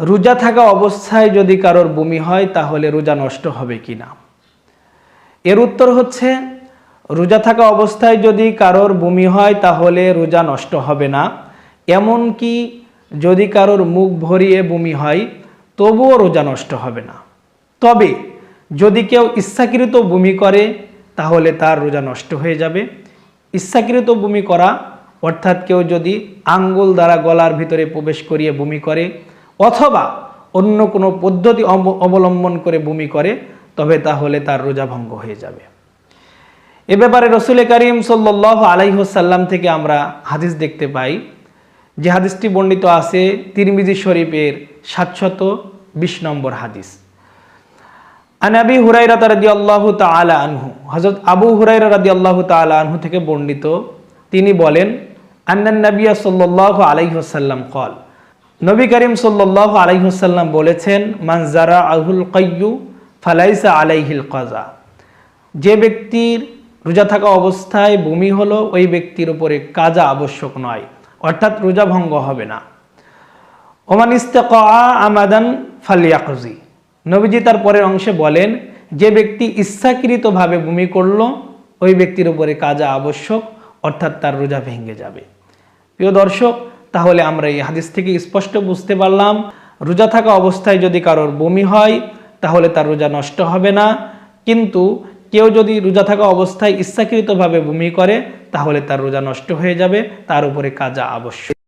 রোজা থাকা অবস্থায় যদি কারোর বমি হয়, তাহলে রোজা নষ্ট হবে কি না এর উত্তর হচ্ছে, রোজা থাকা অবস্থায় যদি কারোর বমি হয়, তাহলে রোজা নষ্ট হবে না। এমন কি যদি কারোর মুখ ভরিয়ে বমি হয়, তবুও রোজা নষ্ট হবে না। তবে যদি কেউ ইচ্ছাকৃত বমি করে, তাহলে তার রোজা নষ্ট হয়ে যাবে। ইচ্ছাকৃত বমি করা, অর্থাৎ কেউ যদি আঙ্গুল দ্বারা গলার ভিতরে প্রবেশ করিয়ে বমি করে অথবা অন্য কোনো পদ্ধতি অবলম্বন করে বমি করে, তবে তাহলে তার রোজা ভঙ্গ হয়ে যাবে। এ ব্যাপারে রসুল করিম সাল্লাহ আলাইহসাল্লাম থেকে আমরা হাদিস দেখতে পাই, যে হাদিসটি বর্ণিত আছে তিরমিজি শরীফের সাতশত বিশ নম্বর হাদিস। আনাবি হুরাইরা রাদি আল্লাহ তালা আনহু হজরত আবু হুরাইরা রাদি আল্লাহ তালা আনহু থেকে বর্ণিত, তিনি বলেন আন্নান নবিয়া সাল্লাহ আলাইহসাল্লাম কল নবী করিম সাল্লাল্লাহু আলাইহি বলেছেন, মান জারা আহুল কাইয়ু ফালাইসা আলাইহিল কাজা যে ব্যক্তির রোজা থাকা অবস্থায় বমি হলো, ওই ব্যক্তির উপরে কাজা আবশ্যক নয়, অর্থাৎ রোজা ভঙ্গ হবে না। ওমান ইস্তেকা আমাদান ফালিয়াকজি। নবীজি তার পরের অংশে বলেন, যে ব্যক্তি ইচ্ছাকৃতভাবে বমি করল, ওই ব্যক্তির উপরে কাজা আবশ্যক, অর্থাৎ তার রোজা ভেঙে যাবে। প্রিয় দর্শক তাহলে আমরা এই হাদিস থেকে স্পষ্ট বুঝতে পারলাম, রোজা থাকা অবস্থায় যদি কারোর বমি হয়, তাহলে তার রোজা নষ্ট হবে না। কিন্তু কেউ যদি রোজা থাকা অবস্থায় ইচ্ছাকৃতভাবে বমি করে, তাহলে তার রোজা নষ্ট হয়ে যাবে, তার উপরে কাজা আবশ্যক।